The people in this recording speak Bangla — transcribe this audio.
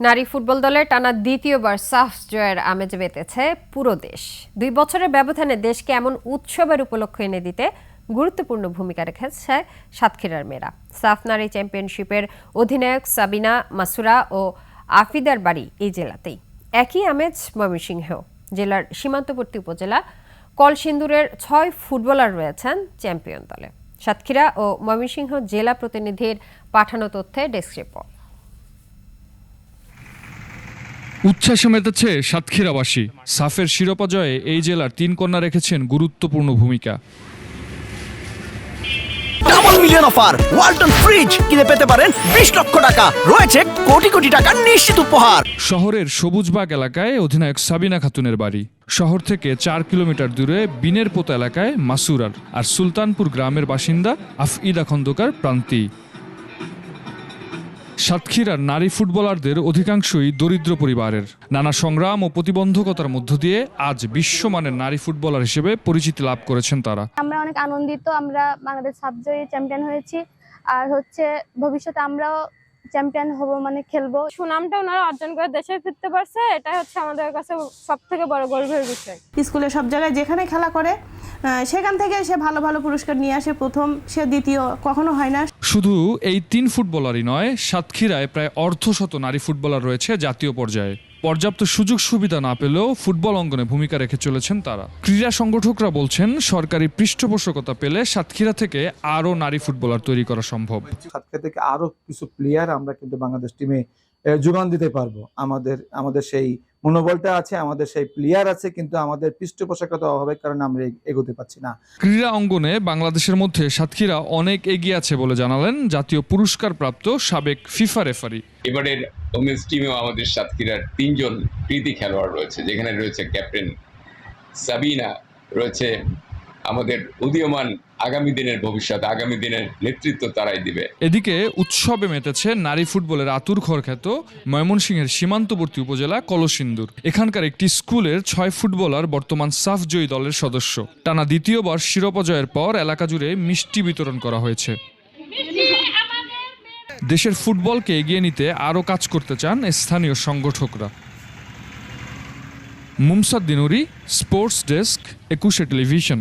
নারী ফুটবল দলের টানা দ্বিতীয়বার সাফ জয়ের আমেজ মেতেছে পুরো দেশ। দুই বছরের ব্যবধানে দেশকে এমন উৎসবের উপলক্ষ এনে দিতে গুরুত্বপূর্ণ ভূমিকা রেখেছে সাতক্ষীরার মেয়েরা। সাফ নারী চ্যাম্পিয়নশিপের অধিনায়ক সাবিনা মাসুরা ও আফিদার বাড়ি এই জেলাতেই। একই আমেজ ময়মনসিংহেও। জেলার সীমান্তবর্তী উপজেলা কলসিন্দুরের ছয় ফুটবলার রয়েছেন চ্যাম্পিয়ন দলে। সাতক্ষীরা ও ময়মনসিংহ জেলা প্রতিনিধির পাঠানো তথ্যে ডেস্ক রিপোর্ট। উচ্ছ্বাসে মেতেছে সাতক্ষীরাবাসী। সাফের শিরোপা জয়ে এই জেলার তিন কন্যা রেখেছেন গুরুত্বপূর্ণ ভূমিকা। Double million offer Walton fridge কিনে পেতে পারেন বিশ লক্ষ টাকা। রয়েছে কোটি কোটি টাকার নিশ্চিত উপহার। শহরের সবুজবাগ এলাকায় অধিনায়ক সাবিনা খাতুনের বাড়ি। শহর থেকে চার কিলোমিটার দূরে বিনের পোতা এলাকায় মাসুরার আর সুলতানপুর গ্রামের বাসিন্দা আফইদা খন্দকার প্রান্তি। সাতক্ষীরার নারী ফুটবলারদের অধিকাংশই দরিদ্র পরিবারের। নানা সংগ্রাম ও প্রতিবন্ধকতার মধ্য দিয়ে আজ বিশ্বমানের নারী ফুটবলার হিসেবে পরিচিতি লাভ করেছেন তারা। আমরা অনেক আনন্দিত আমরা বাংলাদেশ সাবজয়ী চ্যাম্পিয়ন হয়েছি। আর হচ্ছে ভবিষ্যতে আমরাও চ্যাম্পিয়ন হব মানে খেলব। সুনামটা ওনারা অর্জন করে দেশে ফিরতে পারছে এটাই হচ্ছে আমাদের কাছে সব থেকে বড় গর্বের বিষয়। স্কুলে সব জায়গায় যেখানে খেলা করে সেখান থেকে সে ভালো ভালো পুরস্কার নিয়ে আসে। প্রথম সে দ্বিতীয় কখনো হয় না। শুধু এই তিন ফুটবলারই নয় সাতক্ষীরায় প্রায় অর্ধশত নারী ফুটবলার রয়েছে জাতীয় পর্যায়ে। পর্যাপ্ত সুযোগ সুবিধা না পেলেও ফুটবল অঙ্গনে ভূমিকা রেখে চলেছেন তারা। ক্রীড়া সংগঠকরা বলছেন সরকারি পৃষ্ঠপোষকতা পেলে সাতক্ষীরা থেকে আরও নারী ফুটবলার তৈরি করা সম্ভব। সাতক্ষীরা থেকে আরও কিছু প্লেয়ার আমরা কিন্তু বাংলাদেশ টিমে যোগান দিতে পারব। আমাদের আমাদের সেই মনোবলটা আছে আমাদের সেই প্লেয়ার আছে কিন্তু আমাদের পৃষ্ঠপোষকতা অভাবের কারণে আমরা এগ- এগোতে পারছি না। ক্রীড়া অঙ্গনে বাংলাদেশের মধ্যে সাতক্ষীরা অনেক এগিয়ে আছে বলে জানালেন জাতীয় পুরস্কার প্রাপ্ত সাবেক ফিফা রেফারি এবারের ওমেন্স টিমেও আমাদের সাতক্ষীরার তিনজন কৃতি খেলোয়াড় রয়েছে যেখানে রয়েছে ক্যাপ্টেন সাবিনা রয়েছে আমাদের উদীয়মান আগামী দিনের ভবিষ্যৎ, আগামী দিনের নেতৃত্ব তারাই দিবে। এদিকে উৎসবে মেতেছে নারী ফুটবলের আতুর খ্যাত ময়মনসিংহের সীমান্তবর্তী উপজেলা কলসিন্দুর। এখানকার একটি স্কুলের ছয় ফুটবলার বর্তমান সাফ জয়ী দলের সদস্য। টানা দ্বিতীয়বার শিরোপা জয়ের পর এলাকা জুড়ে মিষ্টি বিতরণ করা হয়েছে। দেশের ফুটবলকে এগিয়ে নিতে আরও কাজ করতে চান স্থানীয় সংগঠকরা। মুমসাদ দিনুরি স্পোর্টস ডেস্ক, একুশে টেলিভিশন।